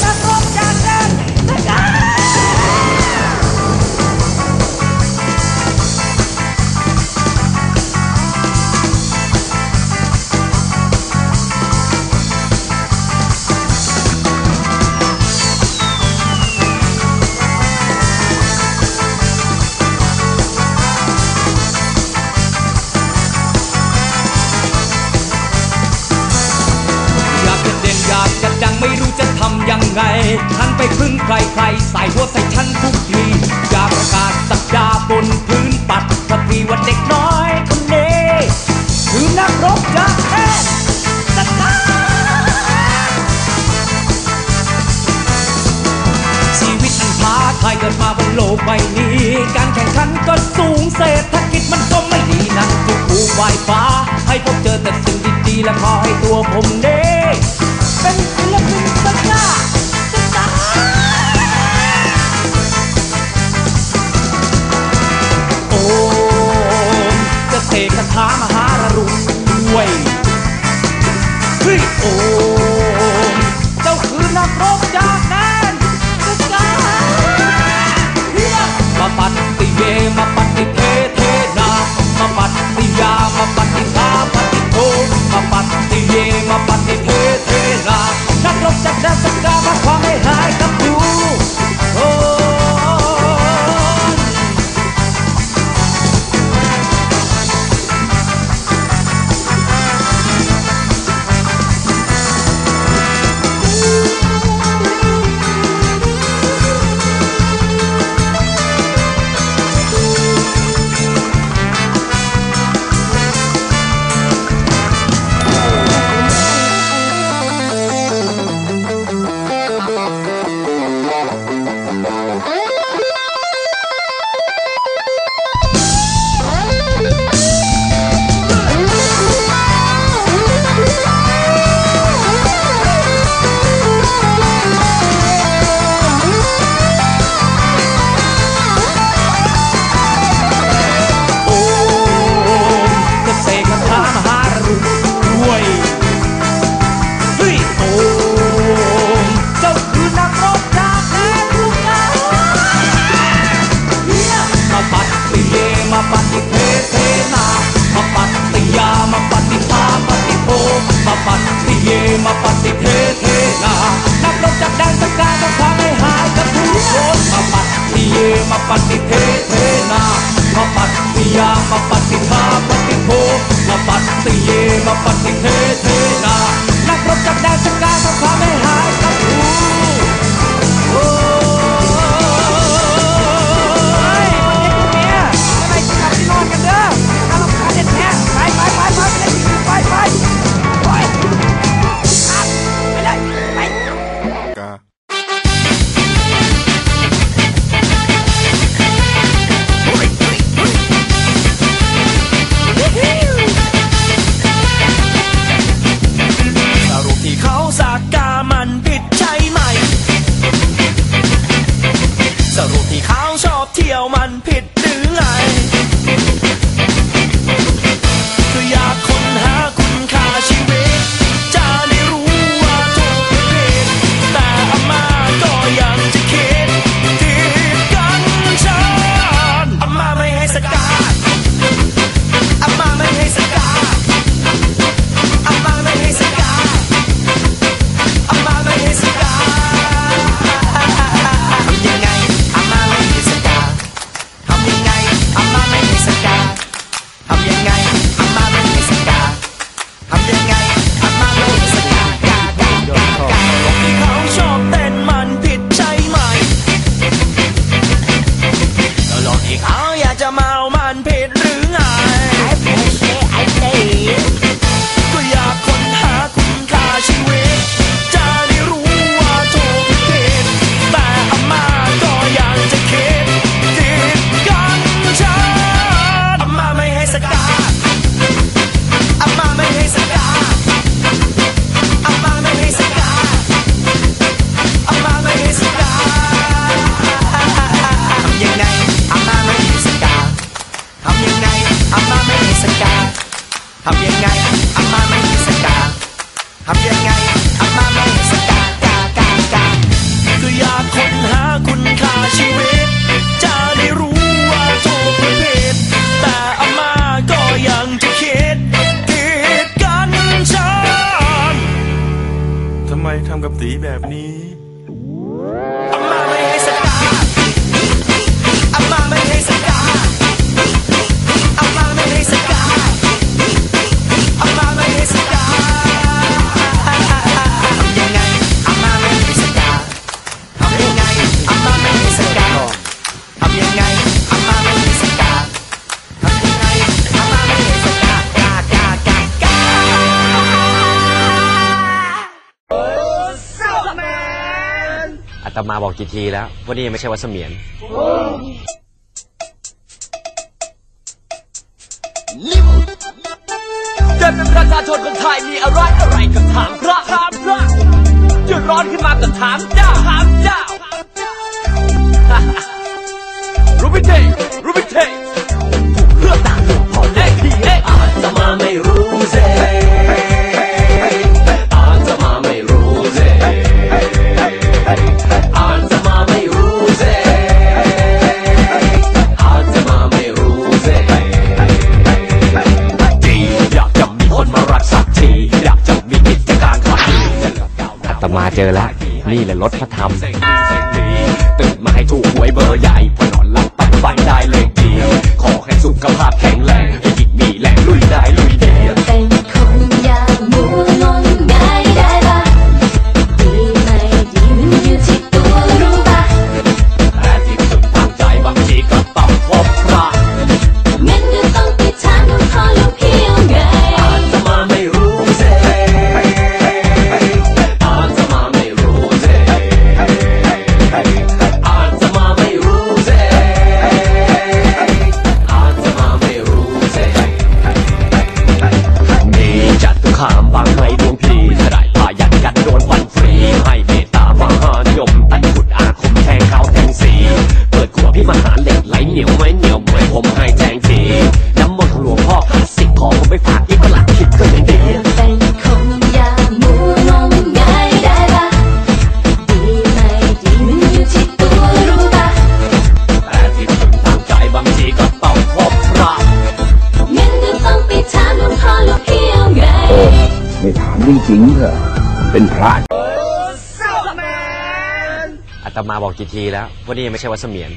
เไงทันไปพึ่งใครใครใส่หัวใส่ฉันทุกทีอยากประกาศสักดาบนพื้นปัดสักทีว่าเด็กน้อยคนนี้คือนักรบจากแดนสกาชีวิตอันท้าทายเกิดมาบนโลกใบนี้ การแข่งขันก็สูงเศรษฐกิจมันก็ไม่ดีนั่งจุกผูไหวฟ้า ให้พบเจอแต่สิ่งดีๆและขอให้ตัวผมเน่ เมาปฏิยามาปฏิภาปฏิโพมาปฏิเยมาปฏิเทเทนานัลบจากแดนสัการต้องพาให้หายกับทุกคนมาปฏิเยมาปฏิเทเทนามาปฏิยามาปฏิภาปฏิโพมาปฏิเยมาปฏิเทเท ตมาบอกกี่ทีแล้วว่านี่ไม่ใช่วัดเสมียน เกิเป็นประชาชนคนไทยมีอะไรอะไรก็ถามพระถามพระเดืร้อนขึ้นมาก็ถามเจ้าถามเจ้า เจอแล้ว นี่แหละรถพระธรรมตื่นมาให้ถูกหวยเบอร์ใหญ่พอนอนหลับไปฝันได้เลย ไม่จริงเถอะเป็นพระอาตมาบอกกี่ทีแล้ววันนี้ยังไม่ใช่วัดเสมียน